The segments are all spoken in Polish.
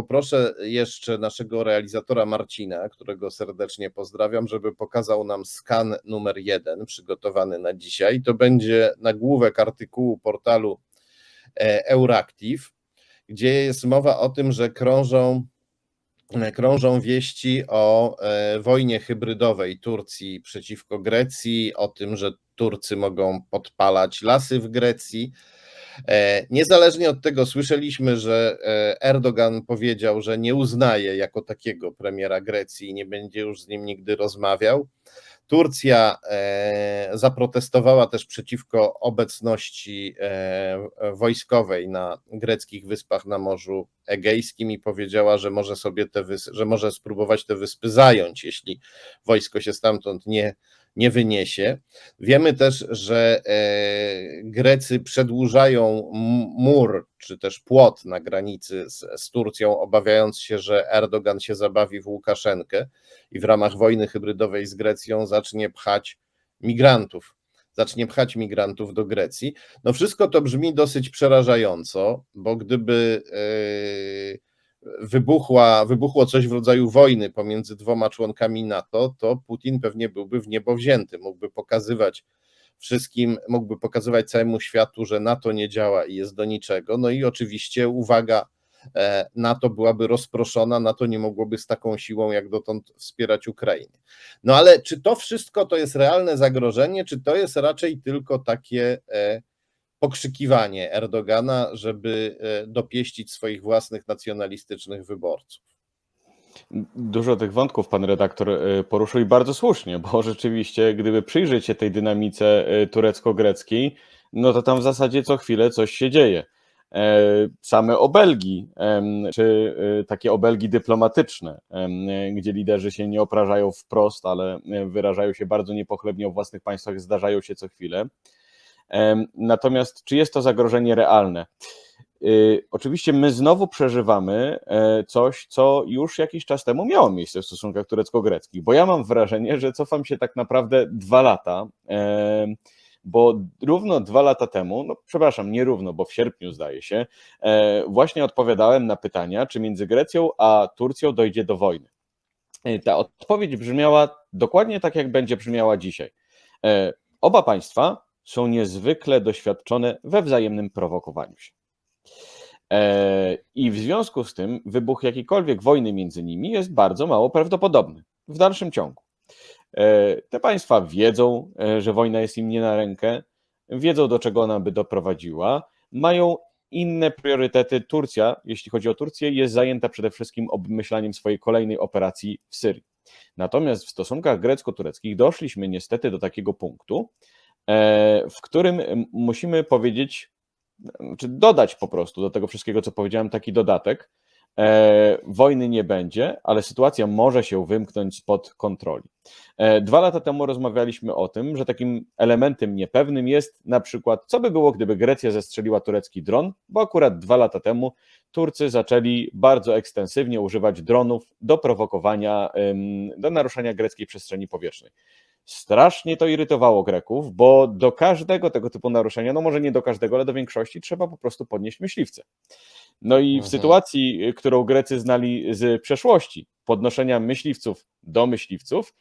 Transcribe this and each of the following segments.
Poproszę jeszcze naszego realizatora Marcina, którego serdecznie pozdrawiam, żeby pokazał nam skan numer jeden przygotowany na dzisiaj. To będzie nagłówek artykułu portalu e, Euractiv, gdzie jest mowa o tym, że krążą, krążą wieści o e, wojnie hybrydowej Turcji przeciwko Grecji, o tym, że Turcy mogą podpalać lasy w Grecji. E, niezależnie od tego słyszeliśmy, że e, Erdogan powiedział, że nie uznaje jako takiego premiera Grecji i nie będzie już z nim nigdy rozmawiał. Turcja e, zaprotestowała też przeciwko obecności wojskowej na greckich wyspach na Morzu Egejskim i powiedziała, że może sobie te wyspy, że może spróbować te wyspy zająć, jeśli wojsko się stamtąd nie nie wyniesie. Wiemy też, że e, Grecy przedłużają mur czy też płot na granicy z, z, Turcją, obawiając się, że Erdogan się zabawi w Łukaszenkę i w ramach wojny hybrydowej z Grecją zacznie pchać migrantów. Zacznie pchać migrantów do Grecji. No, wszystko to brzmi dosyć przerażająco, bo gdyby. Yy, wybuchła, wybuchło coś w rodzaju wojny pomiędzy dwoma członkami NATO, to Putin pewnie byłby w niebo wzięty, mógłby pokazywać wszystkim, mógłby pokazywać całemu światu, że NATO nie działa i jest do niczego. No i oczywiście uwaga e, NATO byłaby rozproszona, NATO nie mogłoby z taką siłą jak dotąd wspierać Ukrainy. No ale czy to wszystko to jest realne zagrożenie, czy to jest raczej tylko takie e, pokrzykiwanie Erdogana, żeby e, dopieścić swoich własnych nacjonalistycznych wyborców. Dużo tych wątków pan redaktor e, poruszył i bardzo słusznie, bo rzeczywiście, gdyby przyjrzeć się tej dynamice e, turecko-greckiej, no to tam w zasadzie co chwilę coś się dzieje. Same obelgi, czy takie obelgi dyplomatyczne, gdzie liderzy się nie oprażają wprost, ale wyrażają się bardzo niepochlebnie o własnych państwach, zdarzają się co chwilę. Natomiast czy jest to zagrożenie realne? Y, oczywiście my znowu przeżywamy e, coś, co już jakiś czas temu miało miejsce w stosunkach turecko-greckich, bo ja mam wrażenie, że cofam się tak naprawdę dwa lata, bo równo dwa lata temu, no przepraszam, nie równo, bo w sierpniu zdaje się, e, właśnie odpowiadałem na pytania, czy między Grecją a Turcją dojdzie do wojny. E, ta odpowiedź brzmiała dokładnie tak, jak będzie brzmiała dzisiaj. Oba państwa są niezwykle doświadczone we wzajemnym prowokowaniu się. E, I w związku z tym wybuch jakiejkolwiek wojny między nimi jest bardzo mało prawdopodobny w dalszym ciągu. E, te państwa wiedzą, e, że wojna jest im nie na rękę, wiedzą, do czego ona by doprowadziła, mają inne priorytety. Turcja, jeśli chodzi o Turcję, jest zajęta przede wszystkim obmyślaniem swojej kolejnej operacji w Syrii. Natomiast w stosunkach grecko-tureckich doszliśmy niestety do takiego punktu, w którym musimy powiedzieć, czy dodać po prostu do tego wszystkiego, co powiedziałem, taki dodatek. E, wojny nie będzie, ale sytuacja może się wymknąć spod kontroli. E, dwa lata temu rozmawialiśmy o tym, że takim elementem niepewnym jest na przykład, co by było, gdyby Grecja zestrzeliła turecki dron, bo akurat dwa lata temu Turcy zaczęli bardzo ekstensywnie używać dronów do prowokowania, do naruszenia greckiej przestrzeni powietrznej. Strasznie to irytowało Greków, bo do każdego tego typu naruszenia, no może nie do każdego, ale do większości trzeba po prostu podnieść myśliwce. No i w mhm. sytuacji, którą Grecy znali z przeszłości, podnoszenia myśliwców do myśliwców,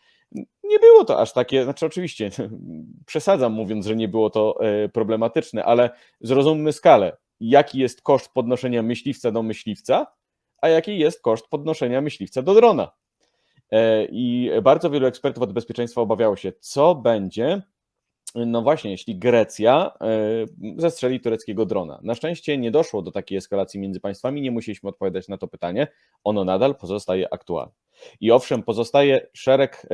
nie było to aż takie, znaczy oczywiście przesadzam mówiąc, że nie było to e, problematyczne, ale zrozummy skalę. Jaki jest koszt podnoszenia myśliwca do myśliwca, a jaki jest koszt podnoszenia myśliwca do drona? E, I bardzo wielu ekspertów od bezpieczeństwa obawiało się, co będzie, no właśnie, jeśli Grecja e, zestrzeli tureckiego drona. Na szczęście nie doszło do takiej eskalacji między państwami, nie musieliśmy odpowiadać na to pytanie. Ono nadal pozostaje aktualne. I owszem, pozostaje szereg,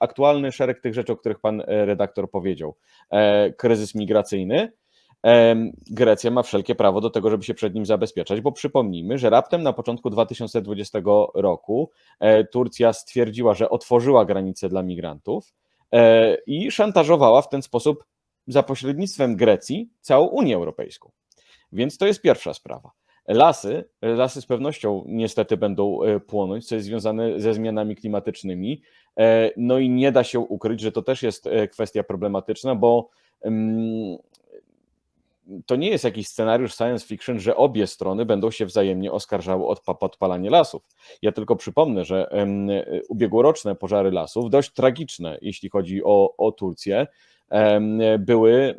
aktualny szereg tych rzeczy, o których pan e, redaktor powiedział. Kryzys migracyjny, Grecja ma wszelkie prawo do tego, żeby się przed nim zabezpieczać, bo przypomnijmy, że raptem na początku 2020 roku e, Turcja stwierdziła, że otworzyła granice dla migrantów e, i szantażowała w ten sposób za pośrednictwem Grecji całą Unię Europejską. Więc to jest pierwsza sprawa. Lasy, lasy z pewnością niestety będą e, płonąć, co jest związane ze zmianami klimatycznymi. No i nie da się ukryć, że to też jest kwestia problematyczna, bo to nie jest jakiś scenariusz science fiction, że obie strony będą się wzajemnie oskarżały o pa- podpalanie lasów. Ja tylko przypomnę, że em, ubiegłoroczne pożary lasów, dość tragiczne, jeśli chodzi o, o Turcję, były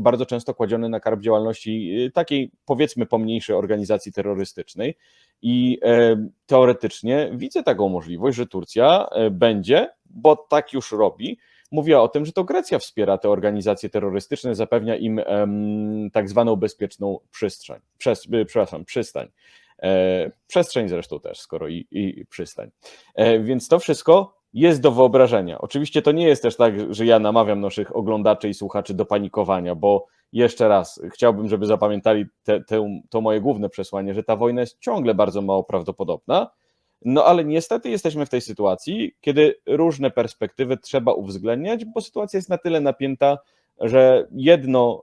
bardzo często kładzione na karb działalności y, takiej, powiedzmy, pomniejszej organizacji terrorystycznej. I teoretycznie widzę taką możliwość, że Turcja e, będzie, bo tak już robi, mówiła o tym, że to Grecja wspiera te organizacje terrorystyczne, zapewnia im tak zwaną bezpieczną przestrzeń. Przez, y, przepraszam, przystań. E, przestrzeń zresztą też, skoro i, i przystań. E, więc to wszystko jest do wyobrażenia. Oczywiście to nie jest też tak, że ja namawiam naszych oglądaczy i słuchaczy do panikowania, bo jeszcze raz chciałbym, żeby zapamiętali te, te, to moje główne przesłanie, że ta wojna jest ciągle bardzo mało prawdopodobna. No ale niestety jesteśmy w tej sytuacji, kiedy różne perspektywy trzeba uwzględniać, bo sytuacja jest na tyle napięta, że jedno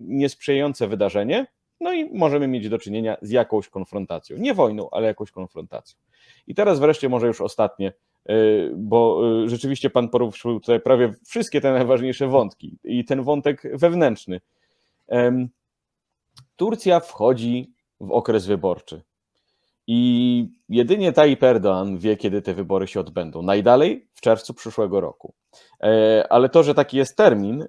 niesprzyjające wydarzenie, no i możemy mieć do czynienia z jakąś konfrontacją. Nie wojną, ale jakąś konfrontacją. I teraz wreszcie może już ostatnie, y, bo y, rzeczywiście pan poruszył tutaj prawie wszystkie te najważniejsze wątki i ten wątek wewnętrzny. Turcja wchodzi w okres wyborczy. I jedynie Tayyip Erdoğan wie, kiedy te wybory się odbędą. Najdalej w czerwcu przyszłego roku. E, Ale to, że taki jest termin,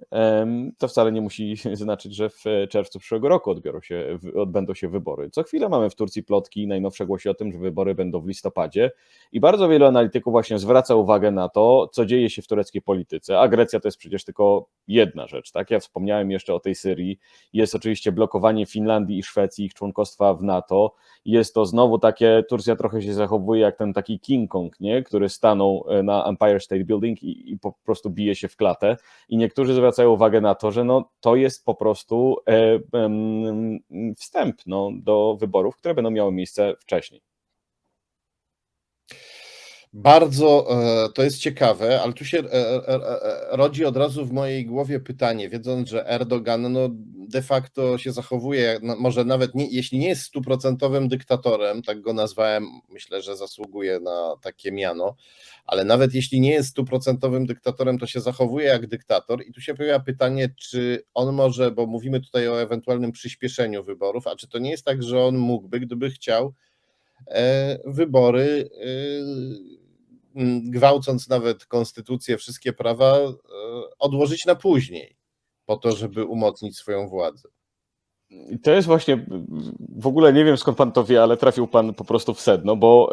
to wcale nie musi znaczyć, że w czerwcu przyszłego roku odbiorą się, odbędą się wybory. Co chwilę mamy w Turcji plotki, najnowsze głosi o tym, że wybory będą w listopadzie i bardzo wielu analityków właśnie zwraca uwagę na to, co dzieje się w tureckiej polityce, a Grecja to jest przecież tylko jedna rzecz, tak? Ja wspomniałem jeszcze o tej Syrii, jest oczywiście blokowanie Finlandii i Szwecji, ich członkostwa w NATO, jest to znowu takie, Turcja trochę się zachowuje jak ten taki King Kong, nie? który stanął e, na Empire State Building i, i po prostu bije się w klatę i niektórzy zwracają uwagę na to, że no, to jest po prostu e, em, wstęp no, do wyborów, które będą miały miejsce wcześniej. Bardzo e, to jest ciekawe, ale tu się e, e, rodzi od razu w mojej głowie pytanie, wiedząc, że Erdogan no, de facto się zachowuje, no, może nawet nie, jeśli nie jest stuprocentowym dyktatorem, tak go nazwałem, myślę, że zasługuje na takie miano, ale nawet jeśli nie jest stuprocentowym dyktatorem, to się zachowuje jak dyktator. I tu się pojawia pytanie, czy on może, bo mówimy tutaj o ewentualnym przyspieszeniu wyborów, a czy to nie jest tak, że on mógłby, gdyby chciał, wybory, gwałcąc nawet konstytucję, wszystkie prawa, e, odłożyć na później, po to, żeby umocnić swoją władzę. To jest właśnie, w ogóle nie wiem skąd pan to wie, ale trafił pan po prostu w sedno, bo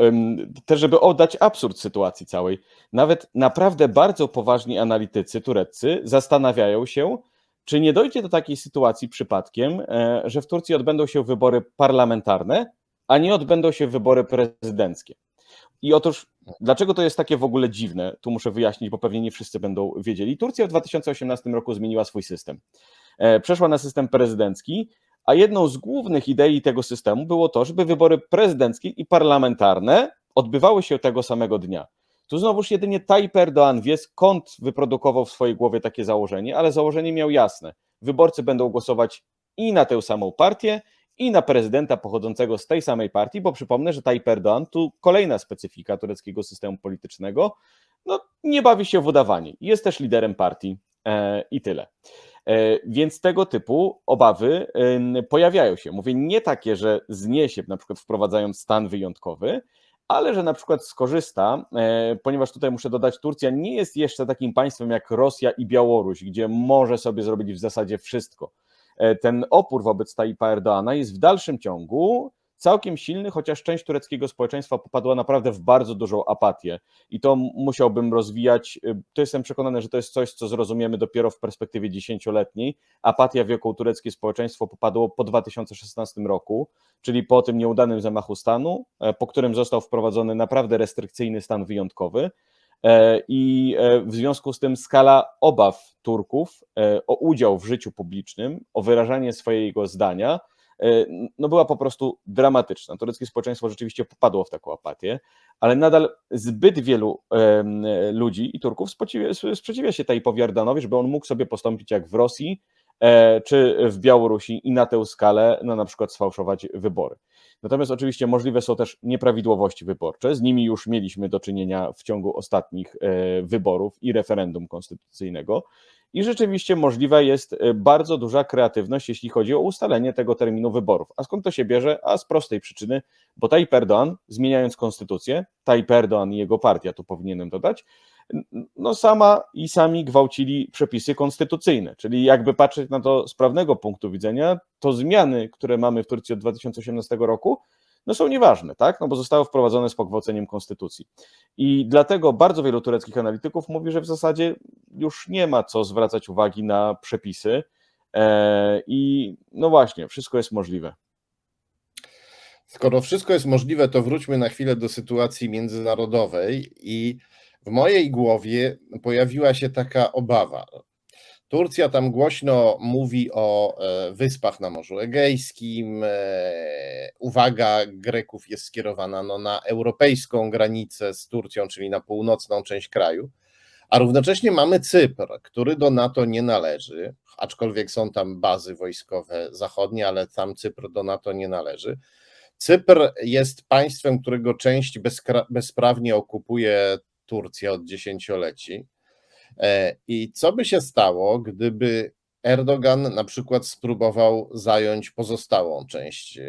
też, żeby oddać absurd sytuacji całej, nawet naprawdę bardzo poważni analitycy tureccy zastanawiają się, czy nie dojdzie do takiej sytuacji przypadkiem, e, że w Turcji odbędą się wybory parlamentarne, a nie odbędą się wybory prezydenckie. I otóż, dlaczego to jest takie w ogóle dziwne? Tu muszę wyjaśnić, bo pewnie nie wszyscy będą wiedzieli. Turcja w 2018 roku zmieniła swój system. E, Przeszła na system prezydencki, a jedną z głównych idei tego systemu było to, żeby wybory prezydenckie i parlamentarne odbywały się tego samego dnia. Tu znowuż jedynie Tayyip Erdoğan wie skąd wyprodukował w swojej głowie takie założenie, ale założenie miał jasne. Wyborcy będą głosować i na tę samą partię, i na prezydenta pochodzącego z tej samej partii, bo przypomnę, że Tayyip Erdoğan, tu kolejna specyfika tureckiego systemu politycznego, no nie bawi się w udawanie. Jest też liderem partii e, i tyle. E, Więc tego typu obawy ym, pojawiają się. Mówię nie takie, że zniesie, na przykład wprowadzając stan wyjątkowy, ale że na przykład skorzysta, e, ponieważ tutaj muszę dodać, Turcja nie jest jeszcze takim państwem jak Rosja i Białoruś, gdzie może sobie zrobić w zasadzie wszystko. E, Ten opór wobec Tayyipa Erdoana jest w dalszym ciągu całkiem silny, chociaż część tureckiego społeczeństwa popadła naprawdę w bardzo dużą apatię i to musiałbym rozwijać. y, To jestem przekonany, że to jest coś, co zrozumiemy dopiero w perspektywie dziesięcioletniej. Apatia, w jaką tureckie społeczeństwo popadło po 2016 roku, czyli po tym nieudanym zamachu stanu, e, po którym został wprowadzony naprawdę restrykcyjny stan wyjątkowy. E, I e, w związku z tym skala obaw Turków e, o udział w życiu publicznym, o wyrażanie swojego zdania, no była po prostu dramatyczna. Tureckie społeczeństwo rzeczywiście popadło w taką apatię, ale nadal zbyt wielu ludzi i Turków sprzeciwia, się Tayyipowi Erdoganowi, żeby on mógł sobie postąpić jak w Rosji czy w Białorusi i na tę skalę no, na przykład sfałszować wybory. Natomiast oczywiście możliwe są też nieprawidłowości wyborcze. Z nimi już mieliśmy do czynienia w ciągu ostatnich e, wyborów i referendum konstytucyjnego. I rzeczywiście możliwa jest e, bardzo duża kreatywność, jeśli chodzi o ustalenie tego terminu wyborów. A skąd to się bierze? A z prostej przyczyny, bo Tayyip Erdoğan, zmieniając konstytucję, Tayyip Erdoğan i jego partia, tu powinienem dodać, no sama i sami gwałcili przepisy konstytucyjne. Czyli jakby patrzeć na to z prawnego punktu widzenia, to zmiany, które mamy w Turcji od 2018 roku, no są nieważne, tak? No bo zostały wprowadzone z pogwałceniem konstytucji. I dlatego bardzo wielu tureckich analityków mówi, że w zasadzie już nie ma co zwracać uwagi na przepisy. E, I no właśnie, wszystko jest możliwe. Skoro wszystko jest możliwe, to wróćmy na chwilę do sytuacji międzynarodowej i w mojej głowie pojawiła się taka obawa. Turcja tam głośno mówi o e, wyspach na Morzu Egejskim. e, Uwaga Greków jest skierowana no, na europejską granicę z Turcją, czyli na północną część kraju. A równocześnie mamy Cypr, który do NATO nie należy, aczkolwiek są tam bazy wojskowe zachodnie, ale tam Cypr do NATO nie należy. Cypr jest państwem, którego część bezprawnie okupuje Turcja od dziesięcioleci. E, I co by się stało, gdyby Erdogan na przykład spróbował zająć pozostałą część e,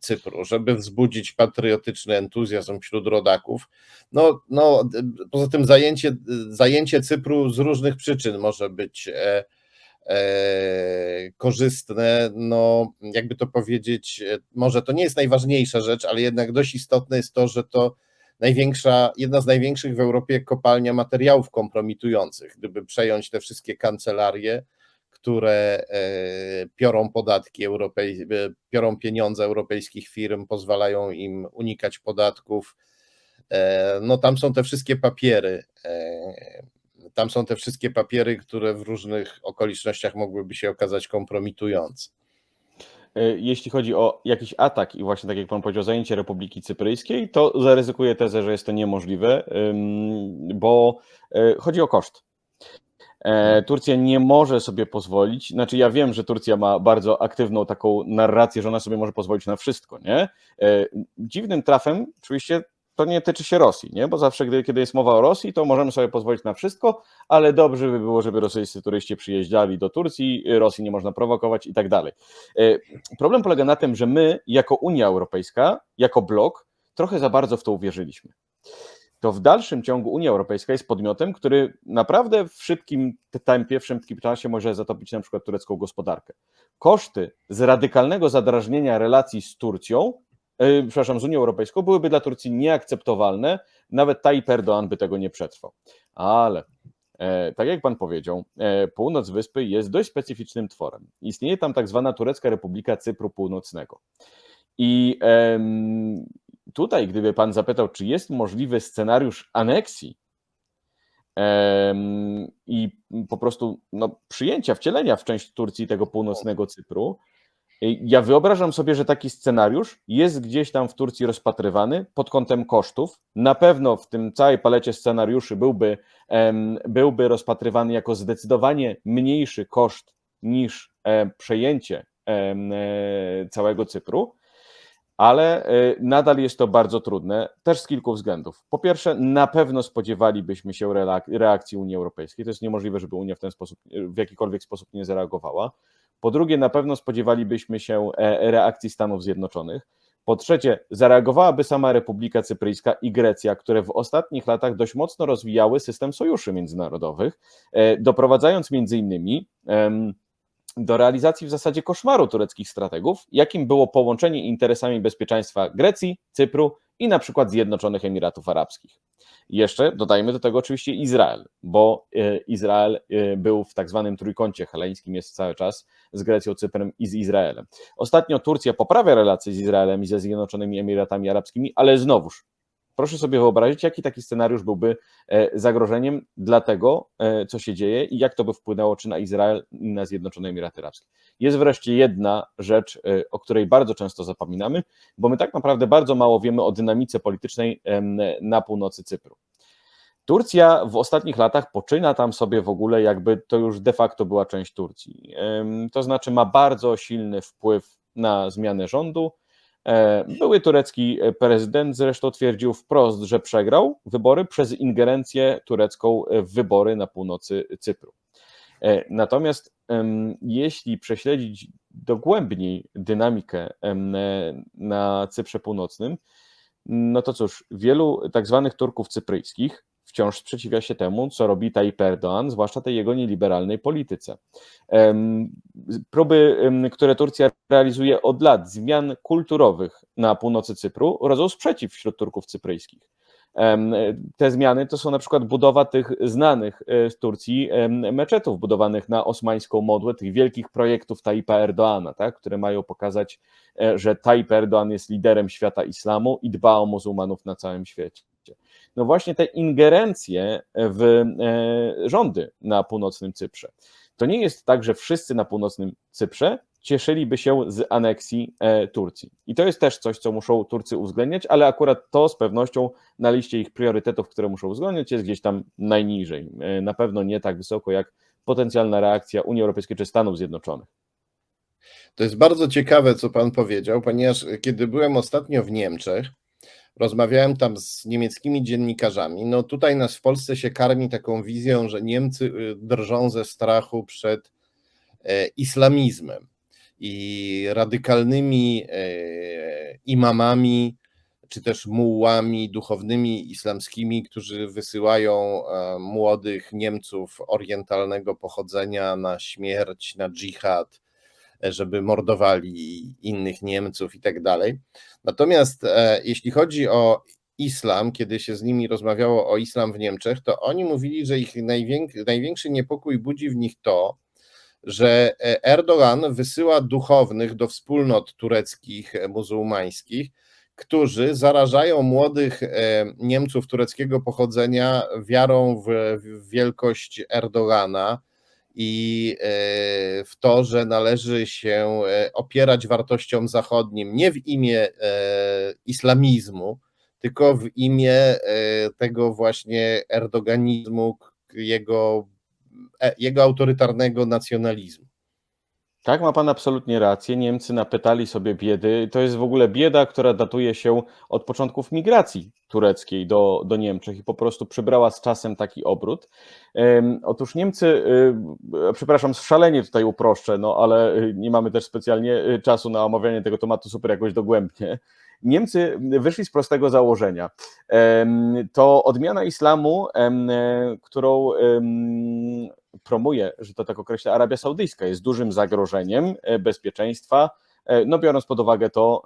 Cypru, żeby wzbudzić patriotyczny entuzjazm wśród rodaków? No, no poza tym zajęcie, zajęcie Cypru z różnych przyczyn może być e, e, korzystne. No, jakby to powiedzieć, e, może to nie jest najważniejsza rzecz, ale jednak dość istotne jest to, że to największa, jedna z największych w Europie kopalnia materiałów kompromitujących. Gdyby przejąć te wszystkie kancelarie, które e, piorą podatki e, piorą pieniądze europejskich firm, pozwalają im unikać podatków. e, No tam są te wszystkie papiery. Tam są te wszystkie papiery, które w różnych okolicznościach mogłyby się okazać kompromitujące. E, Jeśli chodzi o jakiś atak i właśnie tak jak pan powiedział, zajęcie Republiki Cypryjskiej, to zaryzykuję tezę, że jest to niemożliwe, bo e, chodzi o koszt. E, Turcja nie może sobie pozwolić, znaczy ja wiem, że Turcja ma bardzo aktywną taką narrację, że ona sobie może pozwolić na wszystko, nie? Dziwnym trafem, oczywiście to nie tyczy się Rosji, nie? Bo zawsze, gdy, kiedy jest mowa o Rosji, to możemy sobie pozwolić na wszystko, ale dobrze by było, żeby rosyjscy turyści przyjeżdżali do Turcji, Rosji nie można prowokować i tak dalej. E, Problem polega na tym, że my, jako Unia Europejska, jako blok, trochę za bardzo w to uwierzyliśmy. To w dalszym ciągu Unia Europejska jest podmiotem, który naprawdę w szybkim tempie, w szybkim czasie może zatopić na przykład turecką gospodarkę. Koszty z radykalnego zadrażnienia relacji z Turcją, przepraszam, z Unią Europejską byłyby dla Turcji nieakceptowalne, nawet Tayyip Erdoğan by tego nie przetrwał. Ale E, tak jak pan powiedział, e, północ wyspy jest dość specyficznym tworem. Istnieje tam tak zwana Turecka Republika Cypru Północnego. I tutaj, gdyby pan zapytał, czy jest możliwy scenariusz aneksji i po prostu no, przyjęcia, wcielenia w część Turcji tego północnego Cypru, ja wyobrażam sobie, że taki scenariusz jest gdzieś tam w Turcji rozpatrywany pod kątem kosztów. Na pewno w tym całej palecie scenariuszy byłby, byłby rozpatrywany jako zdecydowanie mniejszy koszt niż e, przejęcie e, całego Cypru, ale e, nadal jest to bardzo trudne, też z kilku względów. Po pierwsze, na pewno spodziewalibyśmy się reak- reakcji Unii Europejskiej. To jest niemożliwe, żeby Unia w ten sposób, w jakikolwiek sposób nie zareagowała. Po drugie, na pewno spodziewalibyśmy się e, reakcji Stanów Zjednoczonych. Po trzecie, zareagowałaby sama Republika Cypryjska i Grecja, które w ostatnich latach dość mocno rozwijały system sojuszy międzynarodowych, e, doprowadzając między innymi do realizacji w zasadzie koszmaru tureckich strategów, jakim było połączenie interesami bezpieczeństwa Grecji, Cypru i na przykład Zjednoczonych Emiratów Arabskich. Jeszcze dodajmy do tego oczywiście Izrael, bo e, Izrael e, był w tak zwanym trójkącie heleńskim, jest cały czas z Grecją, Cyprem i z Izraelem. Ostatnio Turcja poprawia relacje z Izraelem i ze Zjednoczonymi Emiratami Arabskimi, ale znowuż proszę sobie wyobrazić, jaki taki scenariusz byłby e, zagrożeniem dla tego, e, co się dzieje i jak to by wpłynęło czy na Izrael i na Zjednoczone Emiraty Arabskie. Jest wreszcie jedna rzecz, e, o której bardzo często zapominamy, bo my tak naprawdę bardzo mało wiemy o dynamice politycznej na północy Cypru. Turcja w ostatnich latach poczyna tam sobie w ogóle, jakby to już de facto była część Turcji. To znaczy ma bardzo silny wpływ na zmianę rządu. E, Były turecki prezydent zresztą twierdził wprost, że przegrał wybory przez ingerencję turecką w wybory na północy Cypru. E, Natomiast jeśli prześledzić dogłębniej dynamikę e, na Cyprze Północnym, no to cóż, wielu tak zwanych Turków cypryjskich wciąż sprzeciwia się temu, co robi Tayyip Erdoğan, zwłaszcza tej jego nieliberalnej polityce. Próby, które Turcja realizuje od lat, zmian kulturowych na północy Cypru, rodzą sprzeciw wśród Turków cypryjskich. Te zmiany to są na przykład budowa tych znanych e, z Turcji em, meczetów budowanych na osmańską modłę, tych wielkich projektów Tayyipa Erdoğana, tak, które mają pokazać, e, że Tayyip Erdoğan jest liderem świata islamu i dba o muzułmanów na całym świecie. No właśnie te ingerencje w e, rządy na północnym Cyprze. To nie jest tak, że wszyscy na północnym Cyprze cieszyliby się z aneksji e, Turcji. I to jest też coś, co muszą Turcy uwzględniać, ale akurat to z pewnością na liście ich priorytetów, które muszą uwzględniać, jest gdzieś tam najniżej. E, Na pewno nie tak wysoko jak potencjalna reakcja Unii Europejskiej czy Stanów Zjednoczonych. To jest bardzo ciekawe, co pan powiedział, ponieważ kiedy byłem ostatnio w Niemczech, rozmawiałem tam z niemieckimi dziennikarzami. No tutaj nas w Polsce się karmi taką wizją, że Niemcy y, drżą ze strachu przed e, islamizmem i radykalnymi e, imamami, czy też mułłami duchownymi islamskimi, którzy wysyłają e, młodych Niemców orientalnego pochodzenia na śmierć, na dżihad, żeby mordowali innych Niemców i tak dalej. Natomiast e, jeśli chodzi o islam, kiedy się z nimi rozmawiało o islam w Niemczech, to oni mówili, że ich najwięk- największy niepokój budzi w nich to, że e, Erdogan wysyła duchownych do wspólnot tureckich, e, muzułmańskich, którzy zarażają młodych e, Niemców tureckiego pochodzenia wiarą w wielkość Erdogana i e, w to, że należy się e, opierać wartościom zachodnim nie w imię e, islamizmu, tylko w imię tego właśnie erdoganizmu, jego, jego autorytarnego nacjonalizmu. Tak, ma pan absolutnie rację. Niemcy napytali sobie biedy. To jest w ogóle bieda, która datuje się od początków migracji tureckiej do, do Niemczech i po prostu przybrała z czasem taki obrót. Otóż Niemcy, y, przepraszam, szalenie tutaj uproszczę, no ale y, nie mamy też specjalnie y, czasu na omawianie tego tematu super jakoś dogłębnie. Niemcy wyszli z prostego założenia. To odmiana islamu, e, którą promuje, że to tak określa, Arabia Saudyjska jest dużym zagrożeniem e, bezpieczeństwa, no biorąc pod uwagę to,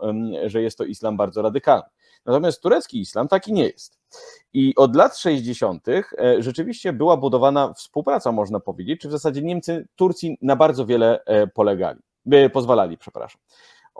że jest to islam bardzo radykalny. Natomiast turecki islam taki nie jest. I od lat 60. e, rzeczywiście była budowana współpraca, można powiedzieć, czy w zasadzie Niemcy Turcji na bardzo wiele e, polegali, e, pozwalali, przepraszam.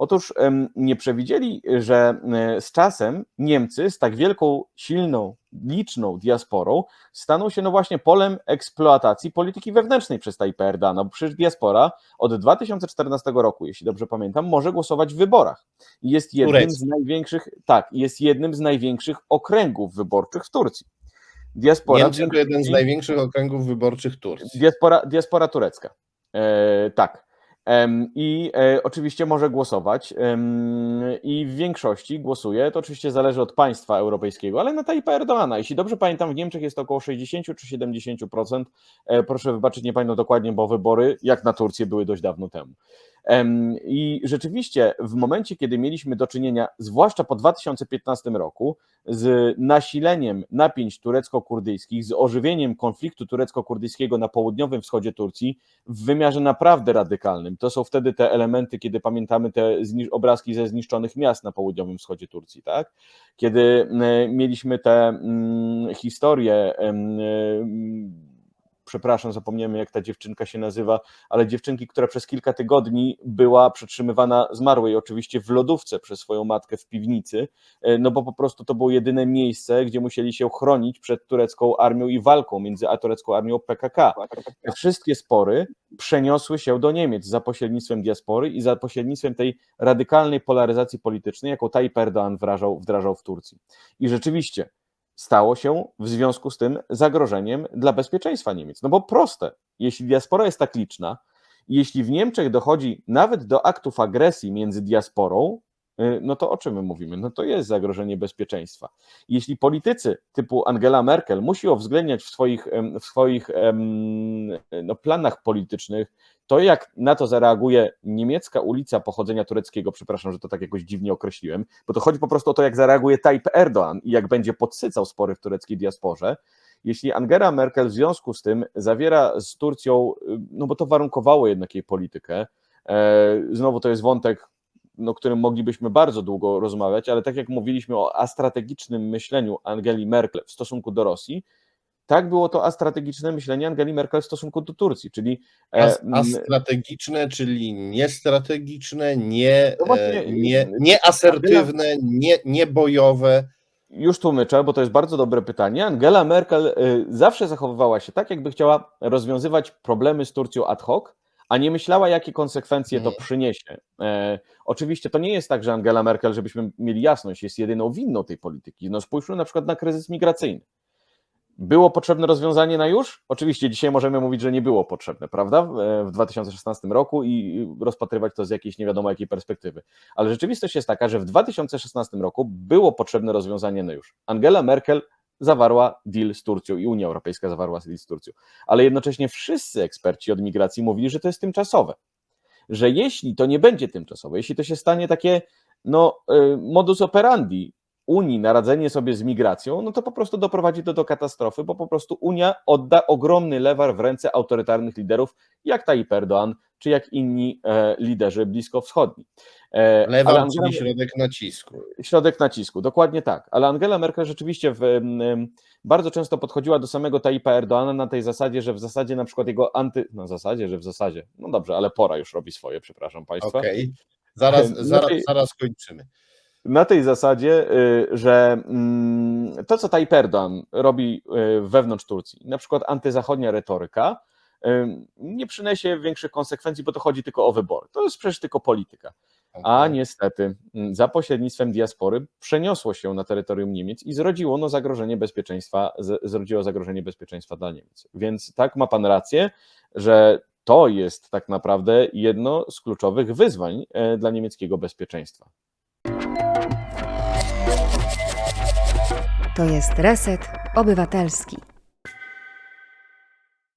Otóż nie przewidzieli, że e, z czasem Niemcy z tak wielką, silną, liczną diasporą staną się no właśnie polem eksploatacji polityki wewnętrznej przez Tayyip Erdogana, bo przecież diaspora od 2014 roku, jeśli dobrze pamiętam, może głosować w wyborach. Jest jednym Turecki. z największych, tak, jest jednym z największych okręgów wyborczych w Turcji. Diaspora, Niemcy to jeden z największych okręgów wyborczych Turcji. Diaspora, diaspora turecka. E, tak. I e, oczywiście może głosować i w większości głosuje, to oczywiście zależy od państwa europejskiego, ale na Tayyipa Erdoğana. Jeśli dobrze pamiętam, w Niemczech jest to około 60 czy 70%. E, proszę wybaczyć, nie pamiętam dokładnie, bo wybory, jak na Turcję, były dość dawno temu. I rzeczywiście w momencie, kiedy mieliśmy do czynienia, zwłaszcza po 2015 roku, z nasileniem napięć turecko-kurdyjskich, z ożywieniem konfliktu turecko-kurdyjskiego na południowym wschodzie Turcji w wymiarze naprawdę radykalnym. To są wtedy te elementy, kiedy pamiętamy te obrazki ze zniszczonych miast na południowym wschodzie Turcji, tak? Kiedy e, mieliśmy te mm, historie, przepraszam, zapomniałem jak ta dziewczynka się nazywa, ale dziewczynki, która przez kilka tygodni była przetrzymywana zmarłej oczywiście w lodówce przez swoją matkę w piwnicy, e, no bo po prostu to było jedyne miejsce, gdzie musieli się chronić przed turecką armią i walką między a turecką armią PKK. Te wszystkie spory przeniosły się do Niemiec za pośrednictwem diaspory i za pośrednictwem tej radykalnej polaryzacji politycznej, jaką Tayyip Erdoğan wdrażał, wdrażał w Turcji. I rzeczywiście stało się w związku z tym zagrożeniem dla bezpieczeństwa Niemiec. No bo proste, jeśli diaspora jest tak liczna, jeśli w Niemczech dochodzi nawet do aktów agresji między diasporą no to o czym my mówimy? No to jest zagrożenie bezpieczeństwa. Jeśli politycy typu Angela Merkel musi uwzględniać w swoich, w swoich no, planach politycznych to, jak na to zareaguje niemiecka ulica pochodzenia tureckiego, przepraszam, że to tak jakoś dziwnie określiłem, bo to chodzi po prostu o to, jak zareaguje Tayyip Erdoğan i jak będzie podsycał spory w tureckiej diasporze, jeśli Angela Merkel w związku z tym zawiera z Turcją, y, no bo to warunkowało jednak jej politykę, e, znowu to jest wątek, no, którym moglibyśmy bardzo długo rozmawiać, ale tak jak mówiliśmy o astrategicznym myśleniu Angeli Merkel w stosunku do Rosji, tak było to astrategiczne myślenie Angeli Merkel w stosunku do Turcji, czyli e, A, a m, strategiczne, czyli niestrategiczne, nie, No właśnie, e, nie, nieasertywne, nie, niebojowe. Już tłumaczę, bo to jest bardzo dobre pytanie. Angela Merkel y, zawsze zachowywała się tak, jakby chciała rozwiązywać problemy z Turcją ad hoc, a nie myślała, jakie konsekwencje to przyniesie. E, oczywiście to nie jest tak, że Angela Merkel, żebyśmy mieli jasność, jest jedyną winną tej polityki. No spójrzmy na przykład na kryzys migracyjny. Było potrzebne rozwiązanie na już? Oczywiście dzisiaj możemy mówić, że nie było potrzebne, prawda? W- W 2016 roku i rozpatrywać to z jakiejś nie wiadomo jakiej perspektywy. Ale rzeczywistość jest taka, że w 2016 roku było potrzebne rozwiązanie na już. Angela Merkel zawarła deal z Turcją i Unia Europejska zawarła deal z Turcją. Ale jednocześnie wszyscy eksperci od migracji mówili, że to jest tymczasowe. Że jeśli to nie będzie tymczasowe, jeśli to się stanie takie no, y, modus operandi Unii na radzenie sobie z migracją, no to po prostu doprowadzi to do katastrofy, bo po prostu Unia odda ogromny lewar w ręce autorytarnych liderów, jak Tayyip Erdoğan, czy jak inni e, liderzy bliskowschodni. E, ale Lewam, Angela- czyli środek nacisku. Środek nacisku, dokładnie tak. Ale Angela Merkel rzeczywiście w, bardzo często podchodziła do samego Tayyipa Erdoana na tej zasadzie, że w zasadzie na przykład jego anty... No zasadzie, że w zasadzie, no dobrze, ale pora już robi swoje, przepraszam Państwa. Okej. Zaraz, No zaraz, i- zaraz kończymy. Na tej zasadzie, y, że mm, to, co Tayyip Erdoğan robi y, wewnątrz Turcji, na przykład antyzachodnia retoryka, y, nie przyniesie większych konsekwencji, bo to chodzi tylko o wybory. To jest przecież tylko polityka. A niestety mm, za pośrednictwem diaspory przeniosło się na terytorium Niemiec i zrodziło no, zagrożenie bezpieczeństwa, zrodziło zagrożenie bezpieczeństwa dla Niemiec. Więc tak ma pan rację, że to jest tak naprawdę jedno z kluczowych wyzwań e, dla niemieckiego bezpieczeństwa. To jest Reset Obywatelski.